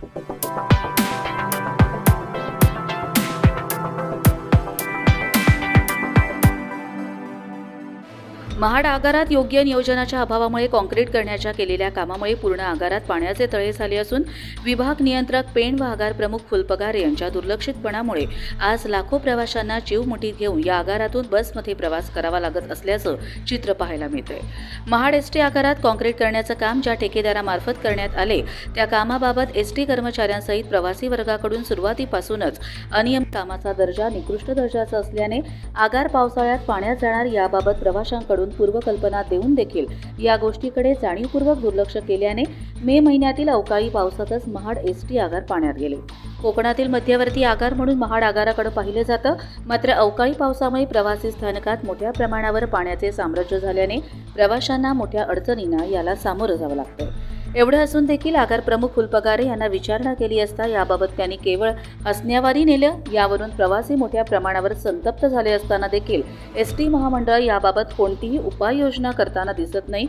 Thank you. Mahad आगारात योग्य नियोजनाच्या अभावामुळे कॉन्क्रीट करण्याच्या केलेल्या कामामुळे पूर्ण आगारात पाण्याचे तळे झाले असून विभाग नियंत्रक पेण व आगार प्रमुख फुलपगार यांच्या दुर्लक्षितपणामुळे आज लाखो प्रवाशांना जीव मुठीत घेऊन या आगारातून बसमध्ये प्रवास करावा लागत असल्याचं चित्र पाहायला मिळतंय. महाड एसटी आगारात कॉन्क्रीट करण्याचं काम ज्या ठेकेदारामार्फत करण्यात आले त्या कामाबाबत एसटी कर्मचाऱ्यांसहित प्रवासी वर्गाकडून सुरुवातीपासूनच अनियम कामाचा दर्जा निकृष्ट दर्जाचा असल्याने आगार पावसाळ्यात पाण्यात जाणार याबाबत प्रवाशांकडून पूर्वकल्पना देऊन देखील या गोष्टीकडे जाणीवपूर्वक दुर्लक्ष केल्याने मे महिन्यातील अवकाळी पावसातच महाड एस टी आगार पाण्यात गेले. कोकणातील मध्यवर्ती आगार म्हणून महाड आगाराकडे पाहिलं जातं मात्र अवकाळी पावसामुळे प्रवासी स्थानकात मोठ्या प्रमाणावर पाण्याचे साम्राज्य झाल्याने प्रवाशांना मोठ्या अडचणींना याला सामोरं जावं लागतं. एवढं असून देखील आगार प्रमुख फुलपगारे यांना विचारणा केली असता याबाबत त्यांनी केवळ असण्यावारी नेलं. यावरून प्रवासी मोठ्या प्रमाणावर संतप्त झाले असताना देखील एस टी महामंडळ याबाबत कोणतीही उपाययोजना करताना दिसत नाही.